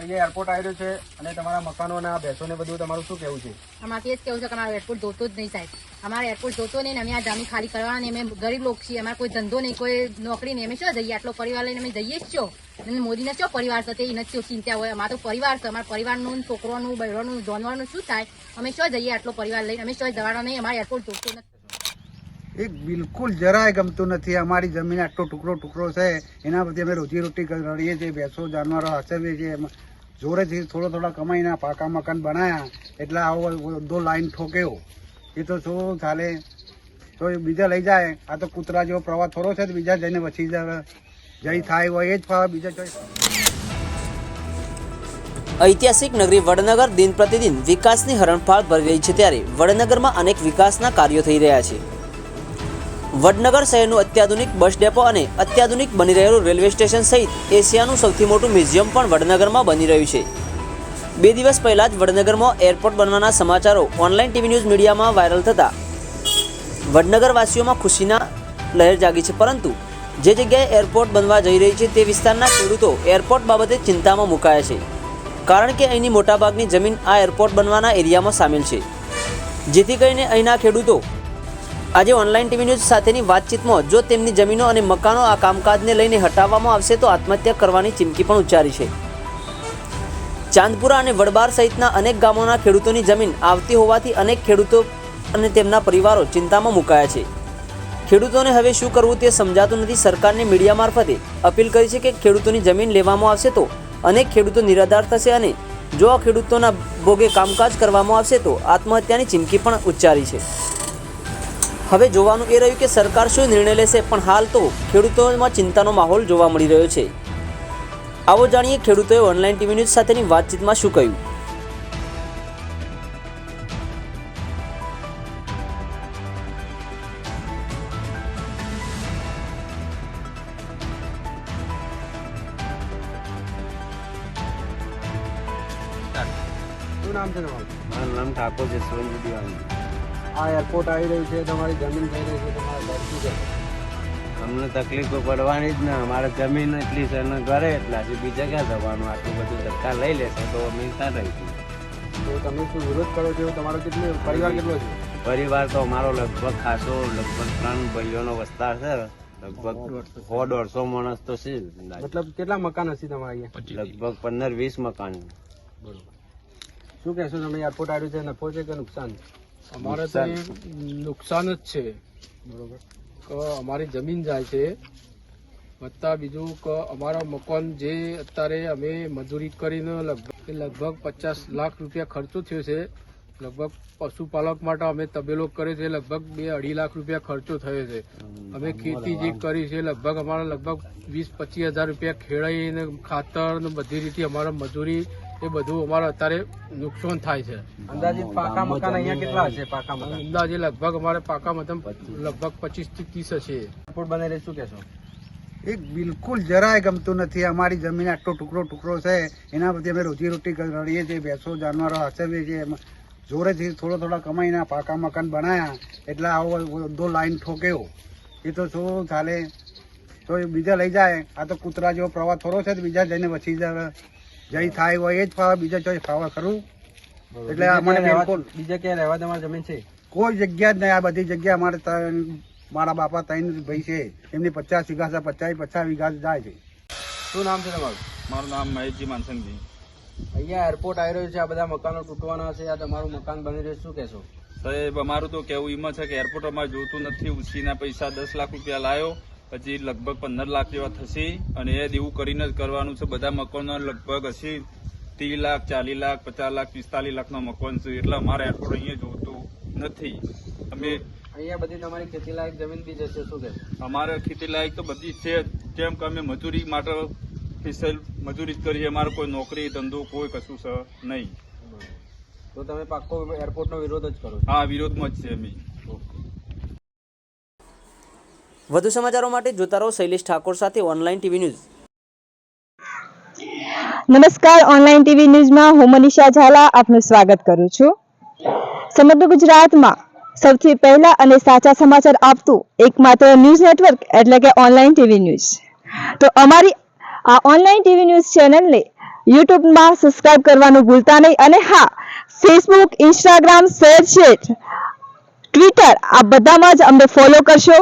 Airport આવ્યો છે અને તમારા મકાનો અને આ ભેંસોને બધું તમારું શું કહેવું છે? અમારે એ જ કેવું છે કે અમારો એરપોર્ટ જોતો જ નહીં સાહેબ. અમારે એરપોર્ટ જોતો નહીં અમે આ જમીન ખાલી કરવા ને અમે ગરીબ લોકો છીએ. અમારે કોઈ ધંધો નહીં, કોઈ નોકરી નહીં. અમે શું જઈએ? આટલો પરિવાર લઈને અમે જઈએ જ છો. અને મોદીને શું પરિવાર સાથે એ શું ચિંતા હોય. અમારો પરિવાર છે. અમારા પરિવારનું, છોકરોનું, બહેરોનું જોનવાનું શું થાય? અમે શું જઈએ આટલો પરિવાર લઈને? અમે શું જવાનો નહીં? અમારે એરપોર્ટ જોતો નથી. એક બિલકુલ જરાય ગમતું નથી. અમારી જમીન આટલો ટુકડો ટુકડો છે. એના પરથી અમે રોજી રોટી રડીએ છીએ, ભેંસો, જાનવરો હાચવીએ છીએ. જોરેથી થોડો થોડા કમાઈને પાકા મકાન બનાવ્યા એટલે આવો બધો લાઈન ઠોક્યો. એ તો શું ચાલે. તો એ બીજા લઈ જાય. આ તો કૂતરા જેવો પ્રવાહ થોડો છે, તો બીજા જઈને વસી જાય જઈ થાય હોય એ જ ફાવે બીજા જઈ ઐતિહાસિક નગરી વડનગર દિન પ્રતિદિન વિકાસની હરણફાળ ભરી રહી છે ત્યારે વડનગરમાં અનેક વિકાસના કાર્યો થઈ રહ્યા છે. વડનગર શહેરનું અત્યાધુનિક બસ ડેપો અને અત્યાધુનિક બની રહેલું રેલવે સ્ટેશન સહિત એશિયાનું સૌથી મોટું મ્યુઝિયમ પણ વડનગરમાં બની રહ્યું છે. બે દિવસ પહેલા જ વડનગરમાં એરપોર્ટ બનવાના સમાચારો ઓનલાઈન ટીવી ન્યૂઝ મીડિયામાં વાયરલ થતા. વડનગરવાસીઓમાં ખુશીના લહેર જાગી છે, પરંતુ જે જગ્યાએ એરપોર્ટ બનવા જઈ રહી છે તે વિસ્તારના ખેડૂતો એરપોર્ટ બાબતે ચિંતામાં મુકાયા છે. કારણ કે અહીંની મોટાભાગની જમીન આ એરપોર્ટ બનવાના એરિયામાં સામેલ છે. જેથી કરીને અહીંના ખેડૂતો આજે ઓનલાઈન ટીવી ન્યૂઝ સાથેની વાતચીતમાં જો તેમની જમીનો અને મકાનો આ કામકાજને લઈને હટાવવામાં આવશે તો આત્મહત્યા કરવાની ચીમકી પણ ઉચ્ચારી છે. ચાંદપુરા અને વડબાર સહિતના અનેક ગામોના ખેડૂતોની જમીન આવતી હોવાથી અનેક ખેડૂતો અને તેમના પરિવારો ચિંતામાં મુકાયા છે. ખેડૂતોને હવે શું કરવું તે સમજાતું નથી. સરકારને મીડિયા મારફતે અપીલ કરી છે કે ખેડૂતોની જમીન લેવામાં આવશે તો અનેક ખેડૂતો નિરાધાર થશે અને જો આ ખેડૂતોના ભોગે કામકાજ કરવામાં આવશે તો આત્મહત્યાની ચીમકી પણ ઉચ્ચારી છે. હવે જોવાનું એ રહ્યું કે સરકાર શું નિર્ણય લેશે પણ હાલ તો ખેડૂતોમાં ચિંતાનો માહોલ જોવા મળી રહ્યો છે. આવો જાણીએ ખેડૂતોએ ઓનલાઈન ટીવી ન્યૂઝ સાથેની વાતચીતમાં શું કહ્યું? નામ છે મારું નામ ઠાકોર જસવંત દિવાળી આ એરપોર્ટ આવી રહ્યું છે તમારી જમીન થઈ રહી છે તમારા ઘર શું છે અમને તકલીફો પડવાની જ ને અમારે જમીન એટલી છે અને ઘરે એટલા છે બીજા ક્યાં જવાનું? આટલું બધું ધક્કા લઈ લેશે તો અમે ત્યાં રહીશું તો તમે શું વિરોધ કરો છો? તમારો કેટલો પરિવાર કેટલો છે? પરિવાર તો અમારો લગભગ ખાસો લગભગ ત્રણ ભાઈઓનો વસ્તાર છે. લગભગ સો દોઢસો માણસ તો છે. મતલબ કેટલા મકાન હશે તમારા અહીંયા? લગભગ પંદર વીસ મકાન. શું કહેશો તમે? એરપોર્ટ આવ્યું છે નફો છે કે નુકસાન? અમારે તો નુકસાન. જ છે. બરોબર. કે અમારી જમીન જાય છે. વત્તા બીજું કે અમારા મકાન જે અત્યારે અમે મજૂરી કરીને લગભગ લગભગ પચાસ લાખ રૂપિયા ખર્ચો થયો છે. લગભગ પશુપાલક માટે અમે તબેલો કરે છે. લગભગ બે અઢી લાખ રૂપિયા ખર્ચો થયો છે. અમે ખેતી જે કરી છે લગભગ અમારા લગભગ વીસ પચીસ હજાર રૂપિયા ખેડાઈને ખાતર ને બધી રીતે અમારા મજૂરી એ બધું અમારે અત્યારે નુકસાન થાય છે. અંદાજિત પાકા મકાન અહીંયા કેટલા હશે? પાકા મકાન? અંદાજે લગભગ અમારે પાકા મતલબ લગભગ પચીસથી ત્રીસ હશે. એરપોર્ટ બને રહી શું કહેશો? એક બિલકુલ જરાય ગમતું નથી. અમારી જમીન આટલો ટુકડો ટુકડો છે. એના પરથી અમે રોજી રોટી રડીએ છીએ. ભેંસો જાનવરો હાચવીએ છીએ એમાં જોરેથી થોડો થોડા કમાઈને પાકા મકાન બનાવ્યા એટલે આવો બધો લાઈન ઠોક્યો. એ તો શું ચાલે? તો એ બીજા લઈ જાય. આ તો કૂતરા જેવો પ્રવાહ થોડો છે બીજા જઈને વસી જાય. જઈ થાય હોય એ જ ફાવે બીજા ચોઈ ફાવે ખરું. એટલે બીજે અમને રહેવા- બિલકુલ બીજા ક્યાંય રહેવા તમારી જમીન છે? કોઈ જગ્યા જ નહીં. આ બધી જગ્યા અમારે મારા બાપા ત્રણ ભાઈ છે. એમની પચાસ વીઘા છે પચાસ પચાસ વીઘા જાય છે. શું નામ છે તમારું? મારું નામ મહેશજી માનસંગજી અહીંયા એરપોર્ટ આવી રહ્યું છે આ બધા મકાનો તૂટવાના છે આ તમારું મકાન બની રહ્યું શું કહેશો? સાહેબ અમારું તો કેવું એમાં છે કે એરપોર્ટ અમારે જોતું નથી. ઉછીના પૈસા દસ લાખ રૂપિયા લાયો. પછી લગભગ પંદર લાખ જેવા થશે અને એ દેવું કરીને જ કરવાનું છે. બધા મકાનો લગભગ હશે ત્રીસ લાખ ચાલીસ લાખ પચાસ લાખ પિસ્તાલીસ લાખનો મકાન છે. એટલે અમારે એરપોર્ટ અહીંયા જોતું નથી. અમે અહીંયા બધી તમારી ખેતી લાયક જમીન બી જશે શું કે? અમારે ખેતી લાયક તો બધી છે. જેમ કે અમે મજૂરી માટે સ્પેશિયલ મજૂરી જ કરીએ. અમારે કોઈ નોકરી ધંધો કોઈ કશું છે નહીં. તો તમે પાક્કો એરપોર્ટનો વિરોધ જ કરો હા વિરોધમાં જ છે અમે. વધુ સમાચારો માટે જોતા રહો શૈલેષ ઠાકોર સાથે ઓનલાઈન ટીવી ન્યૂઝ. નમસ્કાર, ઓનલાઈન ટીવી ન્યૂઝમાં હું મનીષા ઝાલા આપનું સ્વાગત કરું છું. સમગ્ર ગુજરાતમાં સૌથી પહેલા અને સાચા સમાચાર આપતું એકમાત્ર ન્યૂઝ નેટવર્ક એટલે કે ઓનલાઈન ટીવી ન્યૂઝ. તો અમારી આ ઓનલાઈન ટીવી ન્યૂઝ ચેનલને યુટ્યુબમાં સબસ્ક્રાઇબ કરવાનું ભૂલતા નહીં અને હા, ફેસબુક, ઇન્સ્ટાગ્રામ શેરચેટ ટ્વિટર આ બધામાં જ અમને ફોલો કરશો.